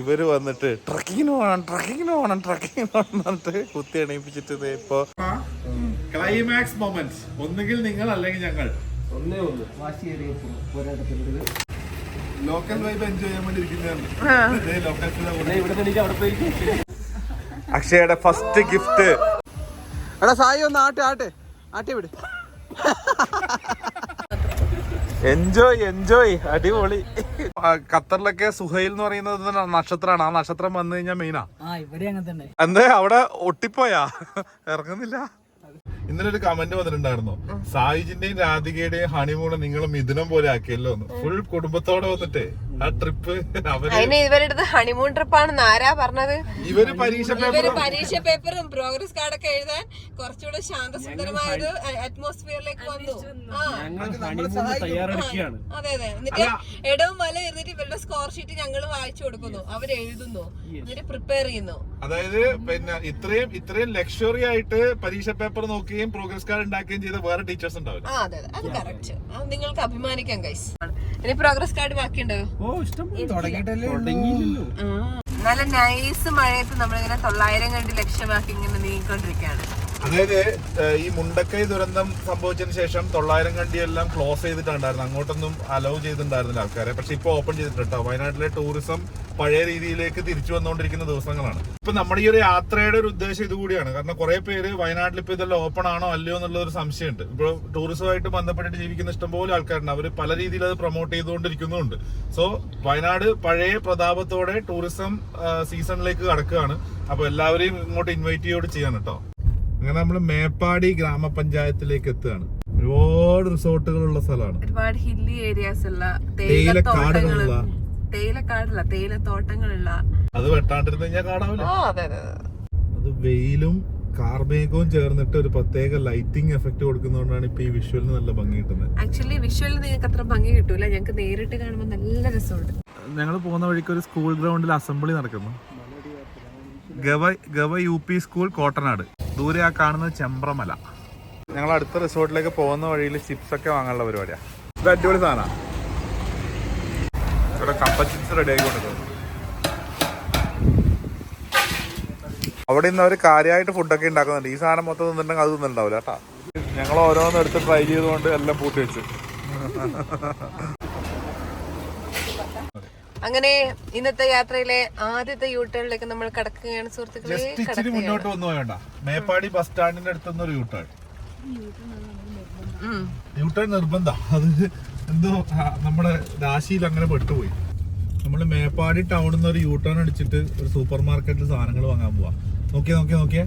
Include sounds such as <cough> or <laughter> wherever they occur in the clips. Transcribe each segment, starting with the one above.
ഇവർ വന്നിട്ട് ട്രക്കിങ്ങിന് പോകണം ട്രക്കിങ്ങിന് പോകണം ട്രക്കിങ്ങിന് പോകണം എന്നിട്ട് കുത്തി എണീപ്പിച്ചിട്ട് ഇപ്പൊ ക്ലൈമാക്സ് മൊമെന്റ് ഒന്നുകിൽ നിങ്ങൾ അല്ലെങ്കിൽ ഞങ്ങൾ. ഒന്നേ ഒന്ന് ലോക്കൽ വൈബ് എൻജോയ് ചെയ്യാൻ വേണ്ടിയിരിക്കുന്നതാണ് അക്ഷയുടെ ഫസ്റ്റ് ഗിഫ്റ്റ് എടാ സായി ഒന്ന് ആട്ടെ ആട്ടെ. ആട്ടെ വിട്. എൻജോയ് എൻജോയ് അടിപൊളി. ഖത്തറിലൊക്കെ സുഹൈൽ എന്ന് പറയുന്നത് നക്ഷത്രമാണ്. ആ നക്ഷത്രം വന്നു കഴിഞ്ഞാൽ മെയിനാ ആ. ഇവിടെ അങ്ങനെ തന്നെ. എന്താ അവിടെ ഒട്ടിപ്പോയാ? ഇറങ്ങുന്നില്ല. ഇന്നലെ ഒരു കമന്റ് വന്നിട്ടുണ്ടായിരുന്നു. സായിജിന്റെയും രാധികയുടെയും ഹണിമൂണ് നിങ്ങളും മിഥുനം പോലെ ആക്കിയല്ലോ ഫുൾ കുടുംബത്തോടെ വന്നിട്ടേ. ആ ട്രിപ്പ് അവർ അതിന് ഇവരുടെ ഹണിമൂൺ ട്രിപ്പാണെന്ന് ആരാ പറഞ്ഞത്? ഇവർ പരീക്ഷ ഇവർ പരീക്ഷ പേപ്പറും പ്രോഗ്രസ് കാർഡൊക്കെ എഴുതാൻ കുറച്ചുകൂടെ ശാന്തസുന്ദരമായത് അറ്റ്മോസ്ഫിയറിലേക്ക് വന്നു. ആ. തയ്യാറെടുക്കുകയാണ്. അതെ അതെ. എന്നിട്ട് ഇടവും വല ഇരുന്നിട്ട് ഇവരുടെ സ്കോർ ഷീറ്റ് ഞങ്ങൾ വായിച്ചു കൊടുക്കുന്നു. അവർ എഴുതുന്നു എന്നിട്ട് പ്രിപ്പയർ ചെയ്യുന്നു. അതായത് പിന്നെ ഇത്രയും ഇത്രയും ലക്ഷറി ആയിട്ട് പരീക്ഷ പേപ്പർ നോക്കുകയും പ്രോഗ്രസ് കാർഡ് ഉണ്ടാക്കുകയും ചെയ്ത വേറെ ടീച്ചേഴ്സ് ഉണ്ടാവില്ല. ആ അതെ അതെ. അത് കറക്റ്റ് നിങ്ങൾക്ക് അഭിമാനിക്കാം ഗൈസ് ഇനി പ്രോഗ്രസ് കാർഡ് ബാക്കിയുണ്ടോ? നല്ല നൈസ് മഴയത്ത് നമ്മളിങ്ങനെ തൊള്ളായിരം കണ്ട് ലക്ഷ്യമാക്കി ഇങ്ങനെ നീങ്ങിക്കൊണ്ടിരിക്കുകയാണ്. അതായത് ഈ മുണ്ടക്കൈ ദുരന്തം സംഭവിച്ചതിന് ശേഷം തൊള്ളായിരം കണ്ടിയെല്ലാം ക്ലോസ് ചെയ്തിട്ടുണ്ടായിരുന്നു. അങ്ങോട്ടൊന്നും അലൗ ചെയ്തിട്ടുണ്ടായിരുന്നില്ല ആൾക്കാരെ. പക്ഷെ ഇപ്പൊ ഓപ്പൺ ചെയ്തിട്ടുണ്ട് വയനാട്ടിലെ ടൂറിസം പഴയ രീതിയിലേക്ക് തിരിച്ചു വന്നുകൊണ്ടിരിക്കുന്ന ദിവസങ്ങളാണ്. ഇപ്പൊ നമ്മുടെ ഈ ഒരു യാത്രയുടെ ഒരു ഉദ്ദേശം ഇതുകൂടിയാണ്. കാരണം കുറെ പേര് വയനാട്ടിൽ ഇപ്പൊ ഇതെല്ലാം ഓപ്പൺ ആണോ അല്ലയോ എന്നുള്ള ഒരു സംശയമുണ്ട്. ഇപ്പോൾ ടൂറിസമായിട്ട് ബന്ധപ്പെട്ടിട്ട് ജീവിക്കുന്ന ഇഷ്ടംപോലെ ആൾക്കാരുണ്ട്. അവർ പല രീതിയിൽ അത് പ്രൊമോട്ട് ചെയ്തുകൊണ്ടിരിക്കുന്നുണ്ട് സോ വയനാട് പഴയ പ്രതാപത്തോടെ ടൂറിസം സീസണിലേക്ക് കടക്കുകയാണ്. അപ്പൊ എല്ലാവരെയും ഇങ്ങോട്ട് ഇൻവൈറ്റ് ചെയ്യോട് ചെയ്യാൻ കേട്ടോ അങ്ങനെ നമ്മൾ മേപ്പാടി ഗ്രാമപഞ്ചായത്തിലേക്ക് എത്തുകയാണ്. ഒരുപാട് റിസോർട്ടുകളുള്ള സ്ഥലമാണ്. ഒരുപാട് ഹില്ലി ഏരിയാസ് ഉള്ള തേയിലക്കാടുകളുള്ള. തേയിലക്കാടുള്ള തേയിലത്തോട്ടങ്ങളുള്ള. അത് വെട്ടാണ്ടിരുന്ന അതെ വെയിലും കാർമേഘവും ചേർന്നിട്ട് ഒരു പ്രത്യേക ലൈറ്റിംഗ് എഫക്ട് കൊടുക്കുന്നതുകൊണ്ടാണ് ഇപ്പൊ ഈ വിഷ്വലിന് നല്ല ഭംഗി കിട്ടുന്നത്. ആക്ച്വലി വിഷ്വലിൽ നിങ്ങൾക്ക് അത്ര ഭംഗി കിട്ടൂല. ഞങ്ങൾക്ക് നേരിട്ട് കാണുമ്പോൾ നല്ല രസമുണ്ട്. ഞങ്ങൾ പോകുന്ന വഴിക്ക് ഒരു സ്കൂൾ ഗ്രൗണ്ടിൽ അസംബ്ലി നടക്കുന്നു. ഗവ ഗവ യു പി സ്കൂൾ കോട്ടനാട്. ദൂരെ ആ കാണുന്നത് ചെമ്പ്രമല. ഞങ്ങൾ അടുത്ത റിസോർട്ടിലേക്ക് പോകുന്ന വഴിയിൽ ചിപ്സ് ഒക്കെ വാങ്ങാനുള്ള പരിപാടിയാ. ഇത് അടിപൊളി സാധനമാണ് ഇവിടെ കപ്പ ചിപ്സ് റെഡി ആയിക്കൊണ്ടിരിക്കുന്നു. അവിടെ ഇന്ന് അവർ കാര്യമായിട്ട് ഫുഡൊക്കെ ഉണ്ടാക്കുന്നുണ്ട്. ഈ സാധനം മൊത്തം തിന്നിട്ടുണ്ടെങ്കിൽ അത് തിന്നുണ്ടാവില്ല കേട്ടാ. ഞങ്ങൾ ഓരോന്ന് എടുത്ത് ട്രൈ ചെയ്തുകൊണ്ട് എല്ലാം പൂട്ടി വെച്ചു. അങ്ങനെ ഇന്നത്തെ യാത്രയിലെ ആദ്യത്തെ യൂട്ടേണിലേക്ക് നമ്മൾ കടക്കുകയാണ് സുഹൃത്തുക്കളെ. മുന്നോട്ട് വന്നു വേണ്ട മേപ്പാടി ബസ് സ്റ്റാൻഡിന്റെ അടുത്തുനിന്ന് ഒരു യൂട്ടേൺ. യൂട്ടേൺ നിർബന്ധ. അത് എന്തോ നമ്മുടെ രാശിയിൽ അങ്ങനെ പെട്ടുപോയി. നമ്മൾ മേപ്പാടി ടൗണിൽ നിന്ന് ഒരു യൂട്ടേൺ അടിച്ചിട്ട് ഒരു സൂപ്പർ മാർക്കറ്റിൽ സാധനങ്ങൾ വാങ്ങാൻ പോവാ. നോക്കിയാ നോക്കിയാ നോക്കിയാ.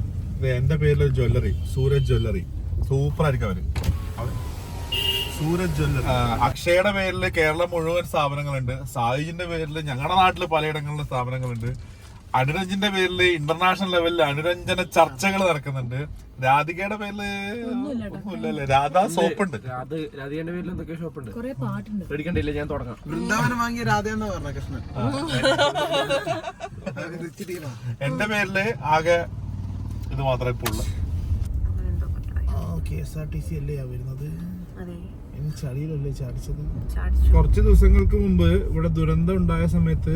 എന്റെ പേരിൽ ഒരു ജ്വല്ലറി സൂരജ് ജ്വല്ലറി സൂപ്പർ ആയിരിക്കും അവർ. അവ- സൂരജ് ജ്വല്ലറി. അക്ഷയുടെ പേരിൽ കേരളം മുഴുവൻ സ്ഥാപനങ്ങളുണ്ട്. സായിജിന്റെ പേരിൽ ഞങ്ങളുടെ നാട്ടിൽ പലയിടങ്ങളിലും സ്ഥാപനങ്ങളുണ്ട്. അനുരഞ്ജന്റെ പേരിൽ ഇന്റർനാഷണൽ ലെവലിൽ അനുരഞ്ജന ചർച്ചകൾ നടക്കുന്നുണ്ട്. രാധികയുടെ പേരിൽ ഒന്നുമില്ലല്ലേ? രാധാ സോപ്പുണ്ട്. അത് രാധികന്റെ പേരിൽ എന്തൊക്കെ ഷോപ്പ് ഉണ്ട് കൊറേ പാട്ടുണ്ട്. പേടിക്കണ്ടില്ല ഞാൻ തുടങ്ങാം. വൃന്ദാവനം വാങ്ങിയ രാധയെന്നാ പറഞ്ഞ കൃഷ്ണൻ? എന്റെ പേരിൽ ആകെ ഇത് മാത്രമേ ഇപ്പോൾ ഉള്ളൂ. K S R T C അല്ലേ വരുന്നത്? അതെ. ചളിയിലല്ലേ ചാടിച്ചത്? ചാടിച്ചു. കുറച്ച് ദിവസങ്ങൾക്ക് മുമ്പ് ഇവിടെ ദുരന്തം ഉണ്ടായ സമയത്ത്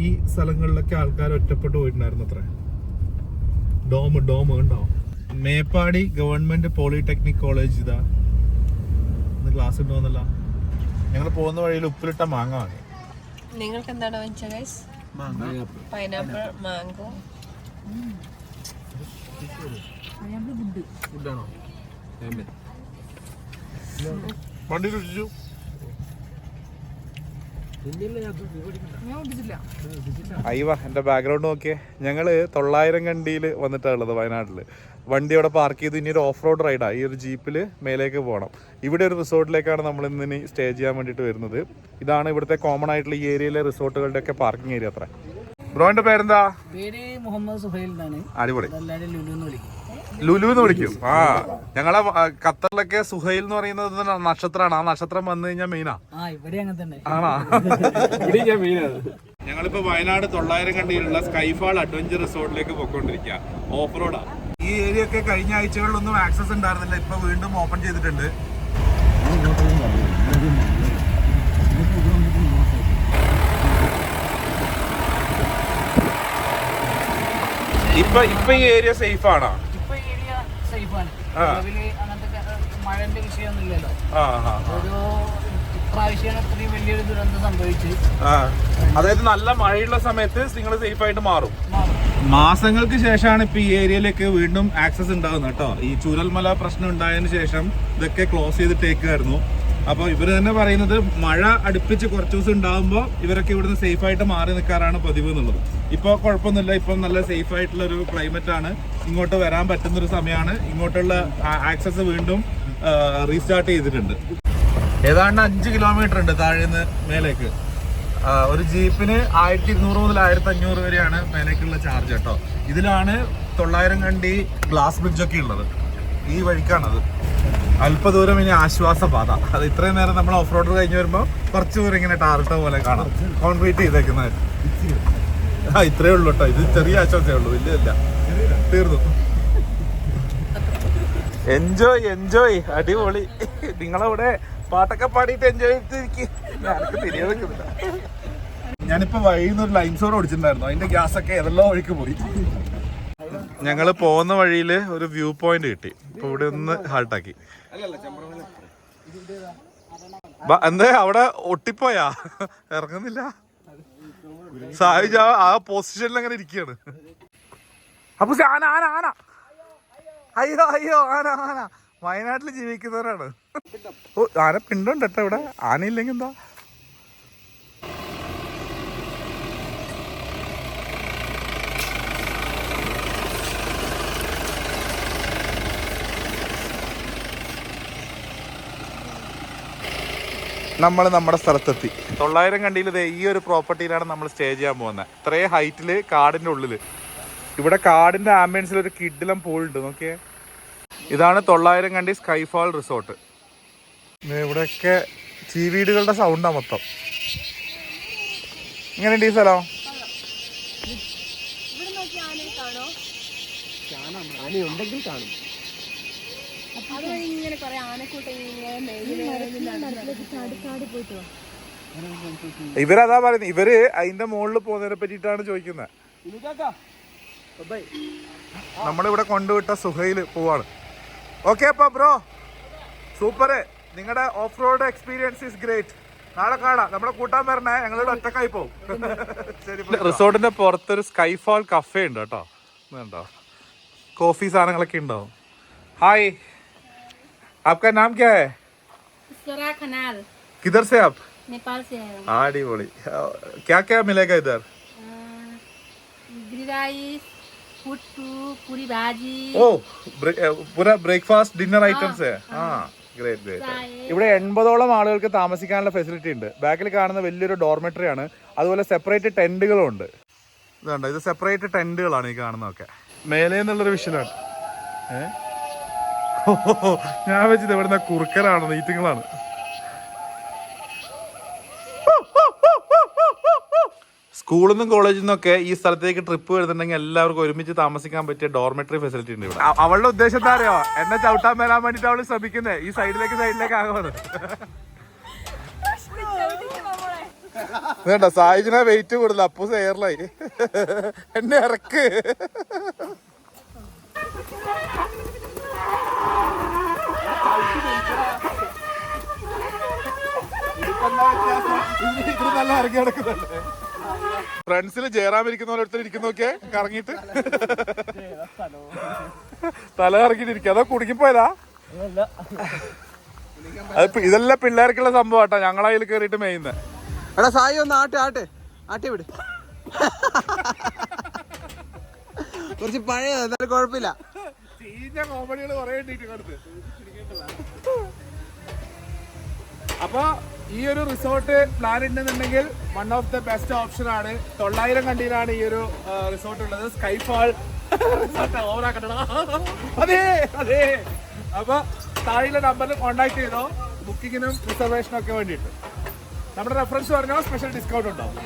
ഈ സ്ഥലങ്ങളിലൊക്കെ ആൾക്കാർ ഒറ്റപ്പെട്ടു പോയിട്ടുണ്ടായിരുന്നു അത്ര. ഡോം ഡോം ഉണ്ടോ? മേപ്പാടി ഗവൺമെന്റ് പോളിടെക്നിക് കോളേജ് ഇതാ. ഇന്ന് ക്ലാസ് ഉണ്ടോന്നല്ല ഞങ്ങൾ പോകുന്ന വഴിയിൽ ഉപ്പിലിട്ട മാങ്ങ വാങ്ങി. നിങ്ങൾക്ക് എന്താണ് വാങ്ങിച്ചത് ഗൈസ് പൈനാപ്പിൾ മാംഗോ ഫുഡാണോ വണ്ടി രുചിച്ചു അയ്യവ എന്റെ ബാക്ക്ഗ്രൗണ്ട് നോക്കിയേ. ഞങ്ങൾ തൊള്ളായിരം കണ്ടിയിൽ വന്നിട്ടാണ് ഉള്ളത് വയനാട്ടിൽ വണ്ടി അവിടെ പാർക്ക് ചെയ്ത് ഇനി ഒരു ഓഫ് റോഡ് റൈഡാ ഈ ഒരു ജീപ്പിൽ മേലേക്ക് പോകണം ഇവിടെ ഒരു റിസോർട്ടിലേക്കാണ് നമ്മൾ ഇന്ന് ഇനി സ്റ്റേ ചെയ്യാൻ വേണ്ടിട്ട് വരുന്നത്. ഇതാണ് ഇവിടുത്തെ കോമൺ ആയിട്ടുള്ള ഈ ഏരിയയിലെ റിസോർട്ടുകളുടെ ഒക്കെ പാർക്കിംഗ് ഏരിയ അത്ര. ബ്രോന്റെ പേരെന്താ? പേര് മുഹമ്മദ് സുഹൈൽ അടിപൊളി. എല്ലാവരും ലുലു എന്ന് വിളിക്കും. ലുലു എന്ന് വിളിക്കും. ആ ഞങ്ങളെ ഖത്തറിലൊക്കെ സുഹൈൽ എന്ന് പറയുന്നത് നക്ഷത്രമാണ്. ആ നക്ഷത്രം വന്നു കഴിഞ്ഞാൽ മെയിനാ. ആണോ? ഞങ്ങളിപ്പോ വയനാട് തൊള്ളായിരം കണ്ടിയിലുള്ള സ്കൈഫാൾ അഡ്വഞ്ചർ റിസോർട്ടിലേക്ക് പോയിക്കൊണ്ടിരിക്കുക ഓഫ് റോഡാ ഈ ഏരിയ ഒക്കെ കഴിഞ്ഞ ആഴ്ചകളിലൊന്നും ആക്സസ് ഉണ്ടായിരുന്നില്ല. ഇപ്പൊ വീണ്ടും ഓപ്പൺ ചെയ്തിട്ടുണ്ട്. ഇപ്പൊ ഇപ്പൊ ഈ ഏരിയ സേഫ് ആണോ ഇപ്പൊ ഏരിയ സേഫാണ് ആ. നിലവിൽ അങ്ങനത്തെ ക- മഴന്റെ വിഷയമൊന്നും ഇല്ലല്ലോ ഒരു ഇപ്രാവശ്യമാണ് ഇത്രയും വലിയൊരു ദുരന്തം സംഭവിച്ച് ആ. അതായത് നല്ല മഴയുള്ള സമയത്ത് നിങ്ങൾ സേഫ് ആയിട്ട് മാറും. മാറും. മാസങ്ങൾക്ക് ശേഷമാണ് ഇപ്പൊ ഈ ഏരിയയിലേക്ക് വീണ്ടും ആക്സസ് ഉണ്ടാകുന്നത് കേട്ടോ. ഈ ചുരൽമല പ്രശ്നം ഉണ്ടായതിന് ശേഷം ഇതൊക്കെ ക്ലോസ് ചെയ്തിട്ടേക്കായിരുന്നു അപ്പൊ ഇവർ തന്നെ പറയുന്നത് മഴ അടുപ്പിച്ച് കുറച്ച് ദിവസം ഉണ്ടാകുമ്പോൾ ഇവരൊക്കെ ഇവിടുന്ന് സേഫ് ആയിട്ട് മാറി നിൽക്കാറാണ് പതിവ് എന്നുള്ളത്. ഇപ്പോൾ കുഴപ്പമൊന്നുമില്ല. ഇപ്പം നല്ല സേഫ് ആയിട്ടുള്ള ഒരു ക്ലൈമറ്റ് ആണ്. ഇങ്ങോട്ട് വരാൻ പറ്റുന്ന ഒരു സമയമാണ്. ഇങ്ങോട്ടുള്ള ആക്സസ് വീണ്ടും റീസ്റ്റാർട്ട് ചെയ്തിട്ടുണ്ട്. ഏതാണ്ട് അഞ്ച് കിലോമീറ്റർ ഉണ്ട് താഴെ നിന്ന് മേലേക്ക് ഒരു ജീപ്പിന് ആയിരത്തി ഇരുന്നൂറ് മുതൽ ആയിരത്തി അഞ്ഞൂറ് വരെയാണ് മേലേക്കുള്ള ചാർജ് കേട്ടോ. ഇതിലാണ് തൊള്ളായിരം കണ്ടി ഗ്ലാസ് ബ്രിഡ്ജ് ഒക്കെ ഉള്ളത്. ഈ വഴിക്കാണത്. അല്പദൂരം ഇനി ആശ്വാസ പാത. അത് ഇത്രയും നേരം നമ്മൾ ഓഫ് റോഡ് കഴിഞ്ഞ് വരുമ്പോൾ കുറച്ച് ദൂരം ഇങ്ങനെ ടാറിട്ട പോലെ കാണാം. കോൺക്രീറ്റ് ചെയ്തേക്കുന്നത് ആ ഇത്രേ ഉള്ളൂ കേട്ടോ ഇത് ചെറിയ ആശ്വാസമേ ഉള്ളൂ. വലിയതല്ല. തീർന്നു. എൻജോയ് എൻജോയ് അടിപൊളി. നിങ്ങളവിടെ പാട്ടൊക്കെ പാടിയിട്ട് എൻജോയ് ചെയ്തിരിക്കും. തിരികെ വെക്കുന്നില്ല ഞാനിപ്പോ വഴിന്ന് ഒരു ലൈം ഓടിച്ചിട്ടുണ്ടായിരുന്നു. അതിന്റെ ഗ്യാസ് ഒക്കെ ഏതെല്ലാം വഴിക്ക് പോയി. ഞങ്ങൾ പോകുന്ന വഴിയിൽ ഒരു വ്യൂ പോയിന്റ് കിട്ടി. ഇപ്പൊ ഇവിടെ ഒന്ന് ഹാൾട്ടാക്കി എന്തേ? അവിടെ ഒട്ടിപ്പോയാ? ഇറങ്ങുന്നില്ല. സാഹിജ് ആ- പൊസിഷനിൽ അങ്ങനെ ഇരിക്കുകയാണ് അപ്പൊ ആന ആന ആന. അയ്യോ അയ്യോ ആന ആന. വയനാട്ടിൽ ജീവിക്കുന്നവരാണ്. ആന പിണ്ടുണ്ട് കേട്ടോ ഇവിടെ. ആനയില്ലെങ്കിൽ എന്താ? നമ്മൾ നമ്മുടെ സ്ഥലത്തെത്തി. തൊള്ളായിരം കണ്ടിയിൽ ദേ ഈ ഒരു പ്രോപ്പർട്ടിയിലാണ് നമ്മൾ സ്റ്റേ ചെയ്യാൻ പോകുന്നത് ഇത്രയും ഹൈറ്റിൽ കാടിന്റെ ഉള്ളിൽ. ഇവിടെ കാടിന്റെ ആംബിയൻസിൽ ഒരു കിഡിലം പൂളുണ്ട് നോക്കിയേ. ഇതാണ് തൊള്ളായിരം കണ്ടി സ്കൈഫാൾ റിസോർട്ട് ഇവിടെയൊക്കെ ചീവീടുകളുടെ സൗണ്ടാണ് മൊത്തം. ഇങ്ങനെയുണ്ട് ഈ സ്ഥലം? ഉണ്ടെങ്കിൽ കാണോ ആനയുണ്ടെങ്കിൽ കാണും അതുവഴി ഇങ്ങനെ കുറെ ആനക്കൂട്ടം ഇങ്ങനെ മേലിൽ ചാടി ചാടി പോയിട്ട് വാ. ഇവരതാ പറയുന്നത്. ഇവർ അതിന്റെ മുകളിൽ പോകുന്നതിനെ പറ്റിട്ടാണ് ചോദിക്കുന്നത്. നമ്മളിവിടെ കൊണ്ടുവിട്ട സുഹൈൽ പോവാണ്. ഓക്കെ അപ്പൊ ബ്രോ സൂപ്പർ നിങ്ങളുടെ off road experience is great നാളെ കാണാം. നമ്മളെ കൂട്ടാൻ വരണേ. ഞങ്ങളിവിടെ ഒറ്റക്കായി പോകും റിസോർട്ടിന്റെ പുറത്തൊരു സ്കൈഫാൾ കഫേ ഉണ്ട് കേട്ടോ. കോഫി സാധനങ്ങളൊക്കെ ഉണ്ടാവും ഹായ് आपका नाम क्या है स्वरा खनाल किधर से आप नेपाल से है अड़ीबोली क्या क्या मिलेगा इधर गिरी राइस पुट्टू पूरी भाजी ഓ ബ്രേ- ഏ, പൂര ബ്രേക്ക്ഫാസ്റ്റ് ഡിന്നർ ഐറ്റംസ് ആ ഗ്രേറ്റ് ഗ്രേറ്റ് ഇവിടെ എൺപതോളം ആളുകൾക്ക് താമസിക്കാനുള്ള ഫെസിലിറ്റി ഉണ്ട് ബാക്കിൽ കാണുന്ന വലിയൊരു ഡോർമെറ്ററി ആണ് അതുപോലെ സെപ്പറേറ്റ് ടെന്റുകളും ഉണ്ട് ഇതുണ്ട് ഇത് സെപ്പറേറ്റ് ടെന്റുകളാണ് ഈ കാണുന്നതൊക്കെ മേലെ നിന്നുള്ളൊരു വിഷലാണ് ഏ ഓ, ഞാൻ വെച്ചത് ഇവിടുന്ന് കുറുക്കനാണ് നീറ്റിങ്ങളാണ് സ്കൂളിൽ നിന്നും കോളേജിൽ നിന്നൊക്കെ ഈ സ്ഥലത്തേക്ക് ട്രിപ്പ് വരുന്നുണ്ടെങ്കിൽ എല്ലാവർക്കും ഒരുമിച്ച് താമസിക്കാൻ പറ്റിയ ഡോർമെറ്ററി ഫെസിലിറ്റി ഉണ്ട് ഇവിടെ. അവളുടെ ഉദ്ദേശം എന്താ അറിയോ? എന്നെ ചവിട്ടാൻ വരാൻ വേണ്ടിട്ട് അവൾ ശ്രമിക്കുന്നത് ഈ സൈഡിലേക്ക് സൈഡിലേക്ക് ആകുന്നത് വേണ്ട സായിജിനെ വെയിറ്റ് കൂടുതൽ അപ്പൂസ് എയർലൈൻ എന്നെ ഇറക്ക്. ഇറങ്ങി ഫ്രണ്ട്സിൽ ജയറാം ഇരിക്കുന്ന പോലെ ഇരിക്കുന്നൊക്കെ കറങ്ങിട്ട് തല കറങ്ങിട്ട് ഇരിക്കുക അതോ കുടുങ്ങിപ്പോയതാ? അത് ഇതെല്ലാം പിള്ളേർക്കുള്ള സംഭവം കേട്ടോ ഞങ്ങളതിൽ കയറിയിട്ട് മേയുന്നത് എടാ സായി ഒന്ന് ആട്ടെ ആട്ടെ. ആട്ടി വിട്. കുറച്ച് പഴയ എന്നാലും കുഴപ്പമില്ല. ചീഞ്ഞ കോമഡികൾ കുറെ അപ്പൊ ഈ ഒരു റിസോർട്ട് പ്ലാൻ ഉണ്ടെന്നുണ്ടെങ്കിൽ one of the best option ആണ്. തൊള്ളായിരം കണ്ടിയിലാണ് ഈ ഒരു റിസോർട്ട് ഉള്ളത്. സ്കൈഫാൾ റിസോർട്ട് ഓവറാക്കട്ടടാ അതെ അതെ. അപ്പൊ താഴെയുള്ള നമ്പറിൽ കോൺടാക്ട് ചെയ്തോ. ബുക്കിങ്ങിനും റിസർവേഷനും ഒക്കെ വേണ്ടിയിട്ട്. നമ്മുടെ റെഫറൻസ് പറഞ്ഞാൽ സ്പെഷ്യൽ ഡിസ്കൗണ്ട് ഉണ്ടാവും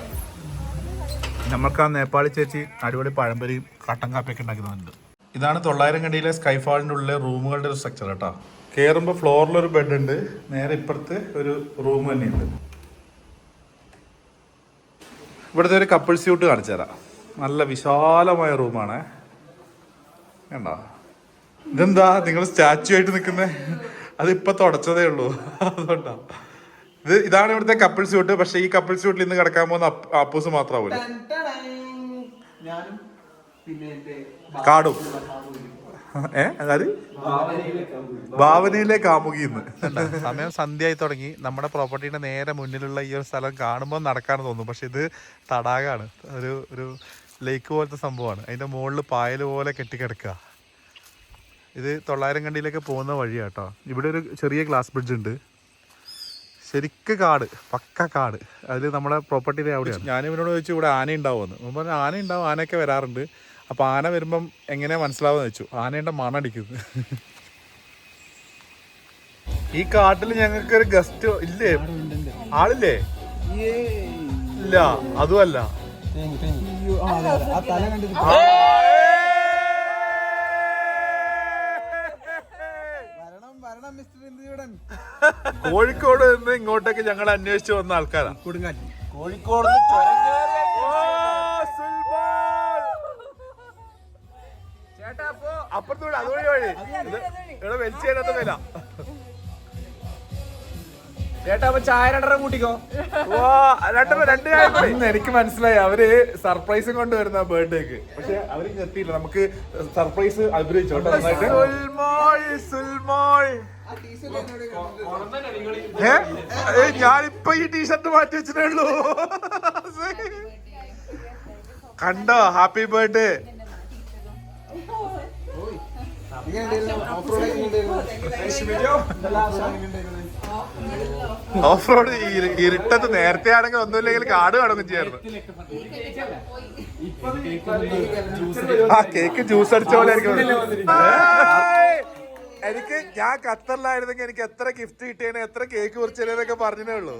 നമുക്ക് ആ നേപ്പാളി ചേച്ചി അടിപൊളി പഴംപരിയും കട്ടൻ കാപ്പിയൊക്കെ ഉണ്ടാക്കി തന്നിട്ടുണ്ട്. ഇതാണ് തൊള്ളായിരം കണ്ടിയിലെ സ്കൈഫാളിന്റെ ഉള്ളിലെ റൂമുകളുടെ ഒരു സ്ട്രക്ചർ കേട്ടോ. കയറുമ്പോൾ ഫ്ലോറിലൊരു ബെഡ് ഉണ്ട് നേരെ ഇപ്പുറത്ത് ഒരു റൂം തന്നെയുണ്ട്. ഇവിടുത്തെ ഒരു കപ്പിൾ സ്യൂട്ട് കാണിച്ചു തരാം. നല്ല വിശാലമായ റൂമാണ് കണ്ടോ? ഇതെന്താ? നിങ്ങൾ സ്റ്റാച്ചു ആയിട്ട് നിൽക്കുന്നേ. അത് ഇപ്പം തുടച്ചതേ ഉള്ളൂ. അതുകൊണ്ടാ. ഇത് ഇതാണ് ഇവിടുത്തെ കപ്പിൾ സ്യൂട്ട് പക്ഷേ ഈ കപ്പിൾ സ്യൂട്ടിൽ ഇന്ന് കിടക്കാൻ പോകുന്ന അപ്പ്- അപ്പൂസ് മാത്രമാവൂല? ഞാനും പിന്നെ എന്റെ കാടും ഏ? അതായത് ഭാവനയിലെ കാമുകിന്ന്. സമയം സന്ധ്യയായി തുടങ്ങി. നമ്മുടെ പ്രോപ്പർട്ടിയുടെ നേരെ മുന്നിലുള്ള ഈ ഒരു സ്ഥലം കാണുമ്പോൾ നടക്കാന്ന് തോന്നും പക്ഷെ ഇത് തടാകമാണ്. ഒരു ഒരു ലേക്ക് പോലത്തെ സംഭവമാണ്. അതിന്റെ മുകളിൽ പായൽ പോലെ കെട്ടിക്കിടക്കുക. ഇത് തൊള്ളായിരം കണ്ടിയിലേക്ക് പോകുന്ന വഴിയാട്ടോ. ഇവിടെ ഒരു ചെറിയ ഗ്ലാസ് ബ്രിഡ്ജ് ഉണ്ട്. ശരിക്ക് കാട് പക്ക കാട്. അതിൽ നമ്മുടെ പ്രോപ്പർട്ടിയുടെ അവിടെയാണ്. ഞാൻ ഇവനോട് ചോദിച്ചു ഇവിടെ ആന ഉണ്ടാവുമെന്ന്. മുമ്പ് പറഞ്ഞു ആന ഉണ്ടാവും ആനയൊക്കെ വരാറുണ്ട്. അപ്പോൾ ആന വരുമ്പം എങ്ങനെ മനസ്സിലാവുമെന്ന് വെച്ചു ആനയുടെ മണടിക്കുന്നത് ഈ കാട്ടിൽ ഞങ്ങൾക്ക് ഒരു ഗസ്റ്റ് ഇല്ലേ? ആളില്ലേ? ഇല്ല അതുമല്ല. ആ തല കണ്ടിട്ട്. കോഴിക്കോട് നിന്ന് ഇങ്ങോട്ടേക്ക് ഞങ്ങൾ അന്വേഷിച്ചു വന്ന ആൾക്കാരാണ് കൊടുങ്ങാലി കോഴിക്കോട് അപ്പുറത്തൂടെ അതുവഴി വഴി. ഇത് ഇവിടെ വലിച്ചു തരാത്ത വില ചേട്ടാ അപ്പൊ ചായ രണ്ടര കൂട്ടിക്കോ? രണ്ടര രണ്ട് ഇന്ന് എനിക്ക് മനസ്സിലായി അവർ സർപ്രൈസും കൊണ്ട് വരുന്ന ബർത്ത്ഡേക്ക്. പക്ഷെ അവർ നിർത്തിയില്ല. നമുക്ക് സർപ്രൈസ് അഭിനയിച്ചോട്ടെ നന്നായിട്ട്. ഏ? ഞാനിപ്പോ ഈ ടീഷർട്ട് മാറ്റി വെച്ചിട്ടേ ഉള്ളൂ കണ്ടോ ഹാപ്പി ബർത്ത്ഡേ ഓഫ് റോഡ് ഇരുട്ടത്ത് നേരത്തെ ആണെങ്കിൽ ഒന്നുമില്ലെങ്കിൽ കാട് കടങ്ങും ചെയ്യാറ് ആ കേക്ക് ജ്യൂസ് അടിച്ച പോലെ ആയിരിക്കും! എനിക്ക് ഞാൻ ഖത്തറിലായിരുന്നെങ്കിൽ എനിക്ക് എത്ര ഗിഫ്റ്റ് കിട്ടിയേനെ എത്ര കേക്ക് കുറിച്ചേനൊക്കെ പറഞ്ഞേ ഉള്ളൂ.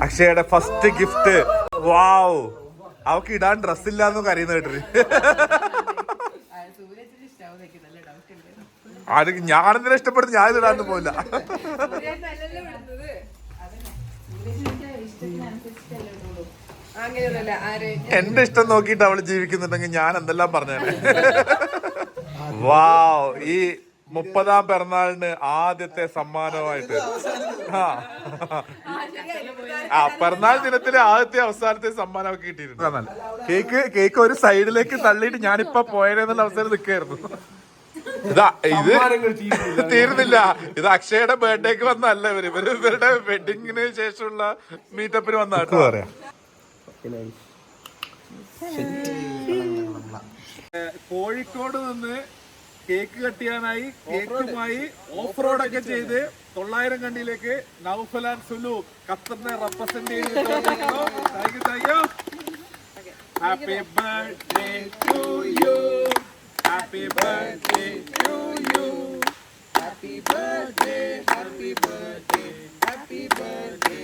അക്ഷയുടെ ഫസ്റ്റ് ഗിഫ്റ്റ് വാവ് അവക്ക് ഇടാൻ ഡ്രസ് ഇല്ലാന്ന് കരയുന്ന കേട്ടു അത് ഞാനെന്തിനാ ഇഷ്ടപ്പെടുന്നു ഞാൻ ഇടാന്ന് പോയില്ല എന്റെ ഇഷ്ടം നോക്കിയിട്ട് അവൾ ജീവിക്കുന്നുണ്ടെങ്കിൽ ഞാൻ എന്തെല്ലാം പറഞ്ഞേ വാവ് ഈ മുപ്പതാം പിറന്നാളിന് ആദ്യത്തെ സമ്മാനമായിട്ട്. ആ. പിറന്നാൾ ദിനത്തിലെ ആദ്യത്തെ അവസാനത്തെ സമ്മാനം കിട്ടിയിരുന്നു. കേക്ക് കേക്ക് ഒരു സൈഡിലേക്ക് തള്ളിയിട്ട് ഞാനിപ്പോ പോയതെന്നുള്ള അവസരം നിൽക്കായിരുന്നു ഇതാ ഇത് തീരുന്നില്ല. ഇത് അക്ഷയുടെ ബർത്ത്ഡേക്ക് വന്നല്ല ഇവർ? ഇവർ ഇവരുടെ വെഡിങ്ങിന് ശേഷമുള്ള മീറ്റപ്പിന് വന്നാട്ടോ പറയാം. കോഴിക്കോട് നിന്ന് കേക്ക് കട്ടിയാനായി കേക്കുമായി ഓഫ് റോഡ് ഒക്കെ ചെയ്ത് തൊള്ളായിരം കണ്ടിയിലേക്ക് നൗഫൽ ആൻഡ് സുലു ഖത്തറിനെ റെപ്രസെന്റ് ചെയ്ത് happy birthday to you happy birthday to you happy birthday happy birthday happy birthday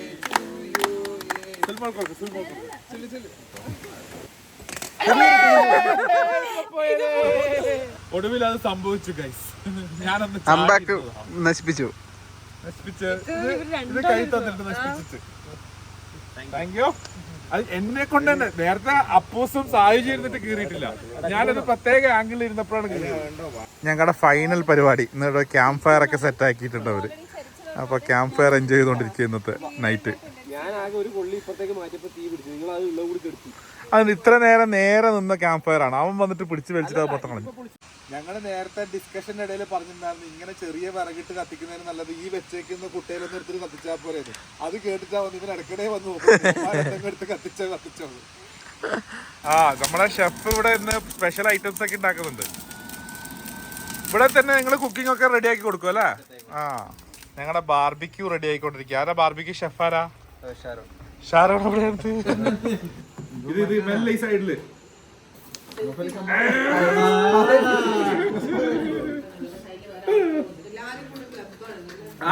ഒടുവിൽ അത് സംഭവിച്ചു ഗൈസ് ഞാനന്ന് അമ്പാക്ക് നശിപ്പിച്ചു. നശിപ്പിച്ച്. ഇത് കൈ തന്നിട്ട് നശിപ്പിച്ചിട്ട്. താങ്ക് യു അത് എന്നെ കൊണ്ട് തന്നെ നേരത്തെ അപ്പോസും സായുജി ഇരുന്നിട്ട് കീറിയിട്ടില്ല. ഞാനത് പ്രത്യേക ആംഗിളിൽ ഇരുന്നപ്പോഴാണ് കീറിയത്. ഞങ്ങളുടെ ഫൈനൽ പരിപാടി. ഇന്നിവിടെ ക്യാമ്പ് ഫയർ ഒക്കെ സെറ്റ് ആക്കിയിട്ടുണ്ട് അവർ. അപ്പൊ ക്യാമ്പ് ഫയർ എൻജോയ് ചെയ്തോണ്ടിരിക്കുക ഇന്നത്തെ നൈറ്റ് ഞാൻ ആകെ ഒരു കൊള്ളി ഇപ്പുറത്തേക്ക് മാറ്റിയപ്പോ തീ പിടിച്ചു. നിങ്ങൾ അത് ഉള്ള കൂടി കെടുത്തി. അതിന് ഇത്ര നേരം നേരെ നിന്ന ക്യാമ്പ് ഫയർ ആണ്. അവൻ വന്നിട്ട് പിടിച്ച് വലിച്ചിട്ട് അത് മൊത്തം കളഞ്ഞു. ഞങ്ങൾ നേരത്തെ ഡിസ്കഷന്റെ ഇടയിൽ പറഞ്ഞിട്ടുണ്ടായിരുന്നു ഇങ്ങനെ ചെറിയ വിറകിട്ട് കത്തിക്കുന്നതിന് നല്ലത് ഈ വെച്ചേക്കുന്ന കുട്ടികളൊന്നും എടുത്തിട്ട് കത്തിച്ചാൽ പോരെ അത് കേട്ടിട്ടാ വന്ന് ഇവൻ ഇടയ്ക്കിടെ വന്ന് നോക്കും. എടുത്ത് കത്തിച്ചോ കത്തിച്ചോ ആ നമ്മളെ ഷെഫ് ഇവിടെ ഇന്ന് സ്പെഷ്യൽ ഐറ്റംസ് ഒക്കെ ഉണ്ടാക്കുന്നുണ്ട്. ഇവിടെ തന്നെ നിങ്ങൾ കുക്കിംഗ് ഒക്കെ റെഡി ആക്കി കൊടുക്കും അല്ലേ? ആ ഞങ്ങളുടെ ബാർബിക്യൂ റെഡി ആയിക്കൊണ്ടിരിക്കുക ആരാ ബാർബിക്യൂ ഷെഫ് ആരാ? ഷാരോൺ. എവിടെയാണ് ഇത് ഇത് മെല്ലെ ഈ സൈഡിൽ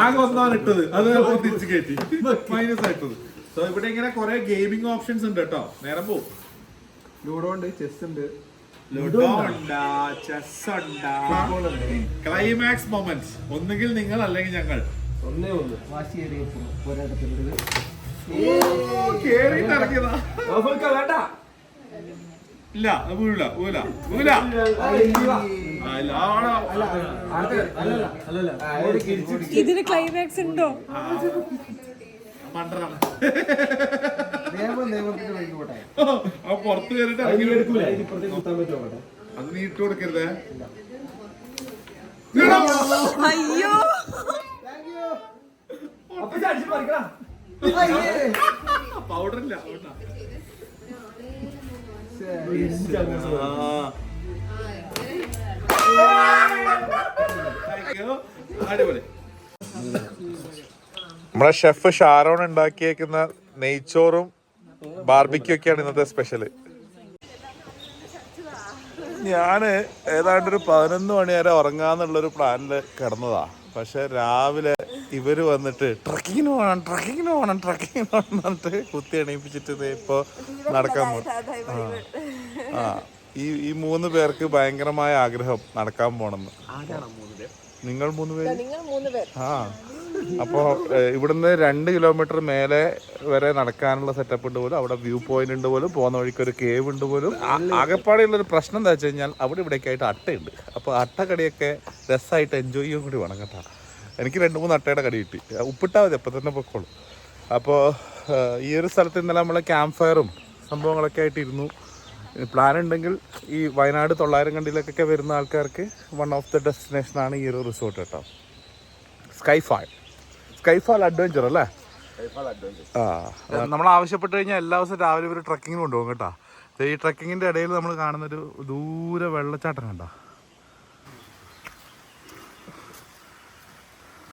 ആകെ ഒന്നാണ് ഇട്ടത്. അത് തിരിച്ചു കയറ്റി മൈനസ് ആയിട്ടത്. സോ ഇവിടെ ഇങ്ങനെ കുറെ ഗെയിമിംഗ് ഓപ്ഷൻസ് ഉണ്ട് കേട്ടോ. നേരം പോകും ലൂഡോ ഉണ്ട് ചെസ് ഉണ്ട്. ക്ലൈമാക്സ് മൊമെന്റ്സ് ഒന്നുകിൽ നിങ്ങൾ അല്ലെങ്കിൽ ഞങ്ങൾ. ഒന്നേ ഒന്ന് വാശിയേറിയ ഗഫൂർക്ക വേണ്ട. ഇല്ല വീഴില്ല ഊല ഊല ഇല്ല, ആ, ആടാ. അല്ലല്ല അല്ലല്ല ഇതിന് ക്ലൈമാക്സ് ഉണ്ടോ? പുറത്ത് അത് നീ ഇട്ട് കൊടുക്കരുതേ. അയ്യോ. അപ്പൊ ചാടിച്ച് പറിക്കണം. പൗഡർ ഇല്ല അടിപൊളി. നമ്മളെ ഷെഫ് ഷാരോൺ ഉണ്ടാക്കിയേക്കുന്ന നെയ്ച്ചോറും ബാർബിക്യൂ ഒക്കെയാണ് ഇന്നത്തെ സ്പെഷ്യൽ ഞാൻ ഏതാണ്ട് ഒരു പതിനൊന്ന് മണി വരെ ഉറങ്ങാന്നുള്ളൊരു പ്ലാനിൽ കിടന്നതാ. പക്ഷെ രാവിലെ ഇവർ വന്നിട്ട് ട്രക്കിങ്ങിന് പോകണം ട്രക്കിങ്ങിന് പോകണം ട്രക്കിങ്ങിന് പോകണം എന്നിട്ട് കുത്തി അണിയിപ്പിച്ചിട്ട് ദേ ഇപ്പൊ നടക്കാൻ പോകും ആ ഈ ഈ മൂന്ന് പേർക്ക് ഭയങ്കരമായ ആഗ്രഹം നടക്കാൻ പോണെന്ന്. നിങ്ങൾ മൂന്ന് പേര്? നിങ്ങൾ മൂന്ന് പേർ ആ. അപ്പോ ഏഹ്, ഇവിടുന്ന് രണ്ട് കിലോമീറ്റർ മേലെ വരെ നടക്കാനുള്ള സെറ്റപ്പ് ഉണ്ട് പോലും. അവിടെ വ്യൂ പോയിന്റ് ഉണ്ട് പോലും. പോകുന്ന വഴിക്ക് ഒരു കേവ് ഉണ്ട് പോലും. ആകെപ്പാടെയുള്ള ഒരു പ്രശ്നം എന്താ വെച്ച് കഴിഞ്ഞാൽ അവിടെ ഇവിടേക്കായിട്ട് അട്ടയുണ്ട്. അപ്പോൾ അട്ടക്കടിയൊക്കെ രസമായിട്ട് എൻജോയ് ചെയ്യാൻ കൂടി വേണം കേട്ടോ. എനിക്ക് രണ്ട് മൂന്ന് അട്ടയുടെ കടി കിട്ടി. ഉപ്പിട്ടാൽ മതി അപ്പം തന്നെ പൊക്കോളും. അപ്പോൾ ഈ ഒരു സ്ഥലത്ത് ഇന്നലെ നമ്മളെ ക്യാമ്പ് ഫയറും സംഭവങ്ങളൊക്കെ ആയിട്ടിരുന്നു പ്ലാൻ ഉണ്ടെങ്കിൽ ഈ വയനാട് തൊള്ളായിരം കണ്ടിലേക്കൊക്കെ വരുന്ന ആൾക്കാർക്ക് വൺ ഓഫ് ദ ഡെസ്റ്റിനേഷനാണ് ഈ ഒരു റിസോർട്ട് കേട്ടോ. സ്കൈഫാൾ സ്കൈഫാൾ അഡ്വഞ്ചർ അല്ലേ? ആ നമ്മൾ ആവശ്യപ്പെട്ട് കഴിഞ്ഞാൽ എല്ലാ ദിവസവും രാവിലെ ഒരു ട്രക്കിങ്ങിന് കൊണ്ടുപോകും കേട്ടോ. ഈ ട്രക്കിങ്ങിന്റെ ഇടയിൽ നമ്മൾ കാണുന്നൊരു ദൂരെ വെള്ളച്ചാട്ടം കണ്ട.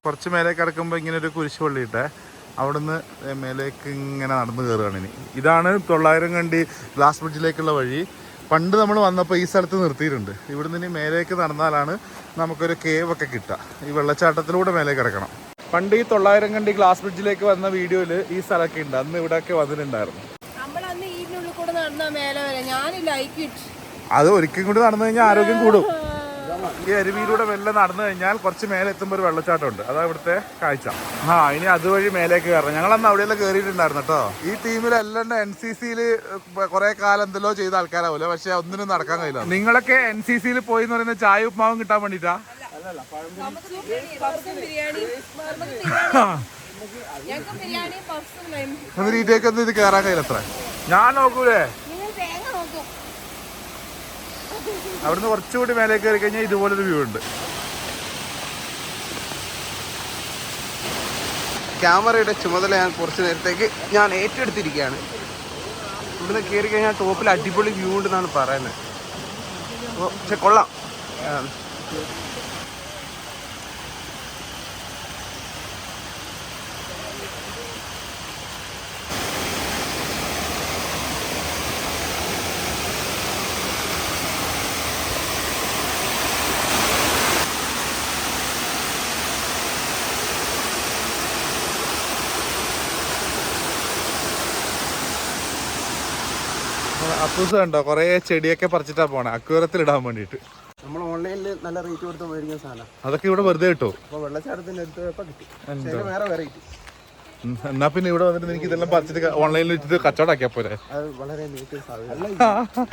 കുറച്ച് മേലേക്ക് കിടക്കുമ്പോൾ ഇങ്ങനെ ഒരു കുരിശ് പള്ളിയിട്ടെ അവിടുന്ന് മേലേക്ക് ഇങ്ങനെ നടന്നു കയറുകയാണ് ഇനി. ഇതാണ് തൊള്ളായിരം കണ്ടി ഗ്ലാസ് ബ്രിഡ്ജിലേക്കുള്ള വഴി. പണ്ട് നമ്മൾ വന്നപ്പോൾ ഈ സ്ഥലത്ത് നിർത്തിയിട്ടുണ്ട്. ഇവിടുന്ന് ഇനി മേലേക്ക് നടന്നാലാണ് നമുക്കൊരു കേവ് ഒക്കെ കിട്ടുക. ഈ വെള്ളച്ചാട്ടത്തിലൂടെ മേലേക്ക് കിടക്കണം. പണ്ട് ഈ തൊള്ളായിരം കണ്ടി ഗ്ലാസ് ബ്രിഡ്ജിലേക്ക് വന്ന വീഡിയോയിൽ ഈ സ്ഥലമൊക്കെ ഉണ്ട്. അന്ന് ഇവിടെയൊക്കെ വന്നിട്ടുണ്ടായിരുന്നു. മേലെ അത് ഒരിക്കലും കൂടി നടന്നു കഴിഞ്ഞാൽ ആരോഗ്യം കൂടും. ഈ അരുവിയിലൂടെ മെല്ലെ നടന്നു കഴിഞ്ഞാൽ കുറച്ച് മേലെ എത്തുമ്പോൾ ഒരു വെള്ളച്ചാട്ടം ഉണ്ട് അതാ ഇവിടുത്തെ കാഴ്ച. ആ ഇനി അതുവഴി മേലേക്ക് കയറണം. ഞങ്ങൾ അന്ന് അവിടെയെല്ലാം കയറിയിട്ടുണ്ടായിരുന്നു കേട്ടോ ഈ ടീമിലെല്ലാം എൻ സി സിയിൽ കുറെ കാലം എന്തെല്ലോ ചെയ്ത ആൾക്കാരാവൂല? പക്ഷെ ഒന്നിനും നടക്കാൻ കഴിയില്ല. നിങ്ങളൊക്കെ എൻ സി സിയിൽ പോയി എന്ന് പറയുന്ന ചായ ഉപ്മാവും കിട്ടാൻ വേണ്ടിട്ടാ? ഇത് കയറാൻ കഴിയില്ല അത്ര ഞാൻ നോക്കൂലേ? അവിടുന്ന് കുറച്ചുകൂടി മേലെ കയറി കഴിഞ്ഞാൽ ഇതുപോലൊരു വ്യൂ ഉണ്ട്. ക്യാമറയുടെ ചുമതല ഞാൻ കുറച്ച് നേരത്തേക്ക് ഞാൻ ഏറ്റെടുത്തിരിക്കുകയാണ്. ഇവിടുന്ന് കയറി കഴിഞ്ഞാൽ ടോപ്പിൽ അടിപൊളി വ്യൂ ഉണ്ടെന്നാണ് പറയുന്നത്. അപ്പോൾ പക്ഷെ കൊള്ളാം. അപ്പൂസ് കണ്ടോ? കുറേ ചെടിയൊക്കെ പറിച്ചിട്ടാ പോണേ. അക്കൂരത്തിൽ ഇടാൻ വേണ്ടിട്ട് നമ്മൾ ഓൺലൈനിൽ നല്ല റേറ്റ് കൊടുത്ത് മേടിക്കുന്ന സാധനം. അതൊക്കെ ഇവിടെ വെറുതെ കിട്ടും അപ്പോൾ വെള്ളച്ചാട്ടത്തിന്റെ അടുത്ത് പോയപ്പോൾ കിട്ടി. പക്ഷേ വേറെ വെറൈറ്റി എന്നാ പിന്നെ ഇവിടെ വന്നിട്ട് എനിക്ക് ഇതെല്ലാം പറിച്ചിട്ട് ഓൺലൈനിൽ വെച്ചിട്ട് കച്ചവടാക്കിയാ പോരെ? അത് വളരെ സാധനം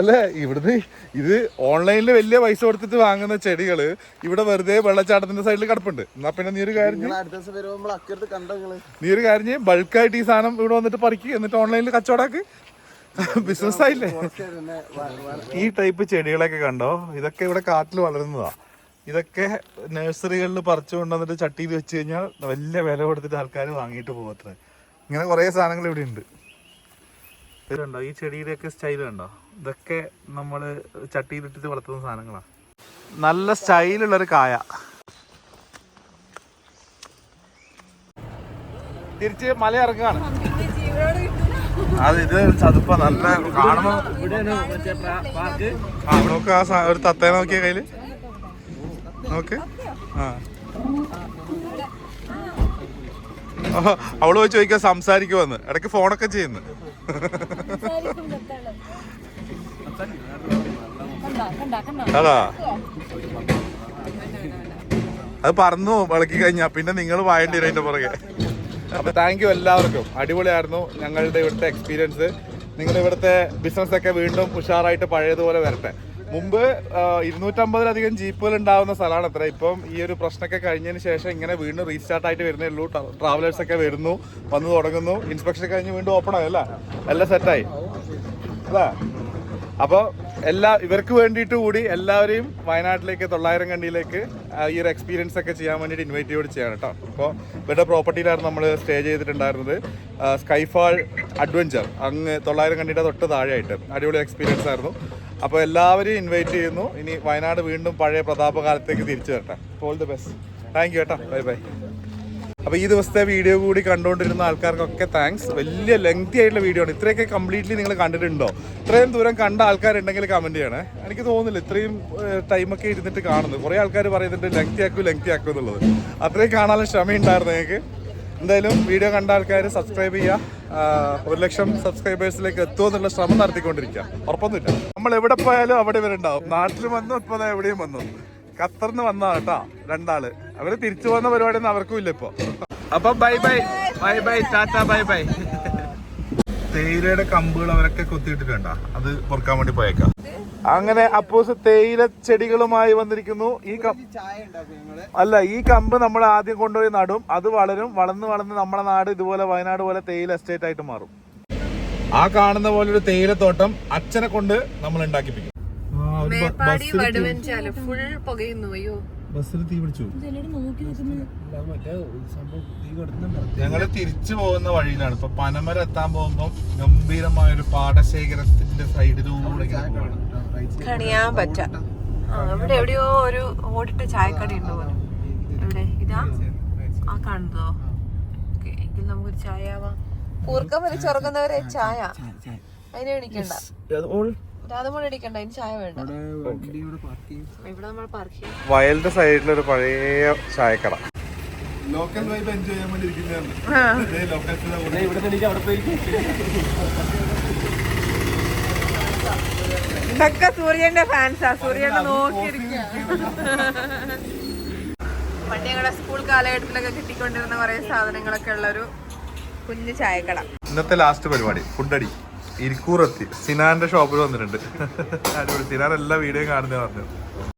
അല്ലേ ഇവിടുന്ന് ഇത് ഓൺലൈനിൽ വലിയ പൈസ കൊടുത്തിട്ട് വാങ്ങുന്ന ചെടികൾ ഇവിടെ വെറുതെ വെള്ളച്ചാട്ടത്തിന്റെ സൈഡിൽ കിടപ്പുണ്ട്. എന്നാ പിന്നെ നീ ഒരു കാര്യം നീ ഒരു കാര്യം ബൾക്കായിട്ട് ഈ സാധനം ഇവിടെ വന്നിട്ട് പറിക്കുക എന്നിട്ട് ഓൺലൈനിൽ കച്ചവടാക്ക്. <laughs> ബിസിനസ് ആയില്ലേ? ഈ ടൈപ്പ് ചെടികളൊക്കെ കണ്ടോ? ഇതൊക്കെ ഇവിടെ കാട്ടിൽ വളരുന്നതാ. ഇതൊക്കെ നഴ്സറികളിൽ പറിച്ചു കൊണ്ടുവന്നിട്ട് ചട്ടിയിൽ വെച്ച് കഴിഞ്ഞാൽ വലിയ വില കൊടുത്തിട്ട് ആൾക്കാർ വാങ്ങിയിട്ട് പോകത്ര ഇങ്ങനെ കുറേ സാധനങ്ങൾ ഇവിടെ ഉണ്ട്. ഇതുണ്ടോ ഈ ചെടിയുടെയൊക്കെ സ്റ്റൈൽ കണ്ടോ? ഇതൊക്കെ നമ്മൾ ചട്ടിയിലിട്ടിട്ട് വളർത്തുന്ന സാധനങ്ങളാണ് നല്ല സ്റ്റൈലുള്ളൊരു കായ. തിരിച്ച് മല കിട്ടും അത് ഇത് ചതുപ്പ നല്ല കാണുമ്പോ ആ നോക്ക് ആ ഒരു തത്തേ നോക്കിയ കയ്യിൽ. നോക്ക്. ആ. അവൾ പോയി ചോദിക്കാൻ സംസാരിക്കുവന്ന്. ഇടയ്ക്ക് ഫോണൊക്കെ ചെയ്യുന്നു. അതാ. അത് പറന്നു വിളക്കി കഴിഞ്ഞാ. പിന്നെ നിങ്ങൾ വായണ്ടി അതിന്റെ പുറകെ. അപ്പൊ താങ്ക് യു എല്ലാവർക്കും. അടിപൊളിയായിരുന്നു ഞങ്ങളുടെ ഇവിടുത്തെ എക്സ്പീരിയൻസ് നിങ്ങൾ ഇവിടുത്തെ ബിസിനസ് ഒക്കെ വീണ്ടും ഉഷാറായിട്ട് പഴയതുപോലെ വരട്ടെ. മുമ്പ് ഇരുന്നൂറ്റമ്പതിലധികം ജീപ്പുകൾ ഉണ്ടാവുന്ന സ്ഥലമാണ് അത്ര ഇപ്പം ഈ ഒരു പ്രശ്നമൊക്കെ കഴിഞ്ഞതിന് ശേഷം ഇങ്ങനെ വീണ്ടും റീസ്റ്റാർട്ട് ആയിട്ട് വരുന്നേ ഉള്ളൂ. ട്രാവലേഴ്സ് ഒക്കെ വരുന്നു വന്നു തുടങ്ങുന്നു. ഇൻസ്പെക്ഷൻ കഴിഞ്ഞ് വീണ്ടും ഓപ്പൺ ആയി അല്ല? എല്ലാം സെറ്റായി അല്ലേ? അപ്പോൾ എല്ലാ ഇവർക്ക് വേണ്ടിയിട്ട് കൂടി എല്ലാവരെയും വയനാട്ടിലേക്ക് തൊള്ളായിരം കണ്ടിയിലേക്ക് ഈ ഒരു എക്സ്പീരിയൻസ് ഒക്കെ ചെയ്യാൻ വേണ്ടിയിട്ട് ഇൻവൈറ്റ് ചെയ്യോട് ചെയ്യാണ് കേട്ടോ. അപ്പോൾ ഇവരുടെ പ്രോപ്പർട്ടിയിലായിരുന്നു നമ്മൾ സ്റ്റേ ചെയ്തിട്ടുണ്ടായിരുന്നത്. സ്കൈഫാൾ അഡ്വഞ്ചർ അങ്ങ് തൊള്ളായിരം കണ്ടിയുടെ തൊട്ട് താഴെയായിട്ട്. അടിപൊളി എക്സ്പീരിയൻസ് ആയിരുന്നു. അപ്പോൾ എല്ലാവരെയും ഇൻവൈറ്റ് ചെയ്യുന്നു. ഇനി വയനാട് വീണ്ടും പഴയ പ്രതാപകാലത്തേക്ക് തിരിച്ചു വരട്ടെ. All the best thank you കേട്ടോ ബൈ ബൈ അപ്പൊ ഈ ദിവസത്തെ വീഡിയോ കൂടി കണ്ടുകൊണ്ടിരുന്ന ആൾക്കാർക്കൊക്കെ താങ്ക്സ് വലിയ ലെങ്തി ആയിട്ടുള്ള വീഡിയോ ആണ്. ഇത്രയൊക്കെ കംപ്ലീറ്റ്ലി നിങ്ങൾ കണ്ടിട്ടുണ്ടോ? ഇത്രയും ദൂരം കണ്ട ആൾക്കാരുണ്ടെങ്കിൽ കമന്റ് ചെയ്യണേ. എനിക്ക് തോന്നുന്നില്ല ഇത്രയും ടൈമൊക്കെ ഇരുന്നിട്ട് കാണുന്നു കുറേ ആൾക്കാർ പറയുന്നുണ്ട് ലെങ്തി ആക്കൂ ലെങ്തി ആക്കൂ എന്നുള്ളത്. അത്രയും കാണാനുള്ള ക്ഷമയുണ്ടായിരുന്നു നിങ്ങൾക്ക്. എന്തായാലും വീഡിയോ കണ്ട ആൾക്കാർ സബ്സ്ക്രൈബ് ചെയ്യുക. ഒരു ലക്ഷം സബ്സ്ക്രൈബേഴ്സിലേക്ക് എത്തുമെന്നുള്ള ശ്രമം നടത്തിക്കൊണ്ടിരിക്കുക. ഉറപ്പൊന്നുമില്ല. നമ്മൾ എവിടെ പോയാലും അവിടെ ഇവരുണ്ടാവും. നാട്ടിൽ വന്നു ഇപ്പൊ എവിടെയും വന്നു. ഖത്തറിന് വന്നതാണ് കേട്ടാ രണ്ടാൾ. അവർ തിരിച്ചു പോകുന്ന പരിപാടിയൊന്നും അവർക്കും ഇല്ല ഇപ്പൊ. അപ്പൊ bye bye. Bye bye tata bye bye. തേയിലയുടെ കമ്പുകൾ അവരൊക്കെ കൊത്തിയിട്ടിട്ടുണ്ട? അത് പൊറുക്കാൻ വേണ്ടി പോയേക്കാം. അങ്ങനെ അപ്പോസ് തേയില ചെടികളുമായി വന്നിരിക്കുന്നു. ഈ അല്ല ഈ കമ്പ് നമ്മൾ ആദ്യം കൊണ്ടുപോയി നടും. അത് വളരും. വളർന്ന് വളർന്ന് നമ്മുടെ നാട് ഇതുപോലെ വയനാട് പോലെ തേയില എസ്റ്റേറ്റ് ആയിട്ട് മാറും. ആ കാണുന്ന പോലെ ഒരു തേയിലത്തോട്ടം അച്ഛനെ കൊണ്ട് നമ്മൾ ഉണ്ടാക്കിപ്പിക്കും. ഫുൾ പുകയുന്നു. അയ്യോ. ബസ്സിൽ തീ പിടിച്ചു. ഞങ്ങൾ തിരിച്ചു പോകുന്ന വഴിയിലാണ്. ഇപ്പൊ പനമര എത്താൻ പോകുമ്പോ ഗംഭീരമായ ഒരു പാടശേഖരത്തിന്റെ സൈഡിലൂടെ. കണിയാൻ പറ്റ. ഇവിടെ എവിടെയോ ഒരു ഓടിട്ട ചായക്കട ഉണ്ടോ ഇതാ? ആ കാണുന്നതോ? ഓക്കെ എങ്കിൽ നമുക്കൊരു ചായ ആവാം. കൂർക്കം ചായ അതിനെ വയലിന്റെ സൈഡിലൊരു പഴയ ചായക്കട. ലോക്കൽ വൈബ് എൻജോയ് ചെയ്യാൻ വേണ്ടി ഇരിക്കുന്നതാണ്. ഇതൊക്കെ സൂര്യന്റെ ഫാൻസാ സൂര്യനെ നോക്കിയിരിക്കും പണ്ട് ഞങ്ങളുടെ സ്കൂൾ കാലഘട്ടത്തിലൊക്കെ കിട്ടിക്കൊണ്ടിരുന്ന കുറെ സാധനങ്ങളൊക്കെ ഉള്ള ഒരു കുഞ്ഞു ചായക്കട. ഇന്നത്തെ ലാസ്റ്റ് പരിപാടി ഫുഡടി ഇരിക്കൂറെത്തി സിനാന്റെ ഷോപ്പിൽ വന്നിട്ടുണ്ട്. സിനാൻ എല്ലാ വീഡിയോയും കാണുന്നേ പറഞ്ഞു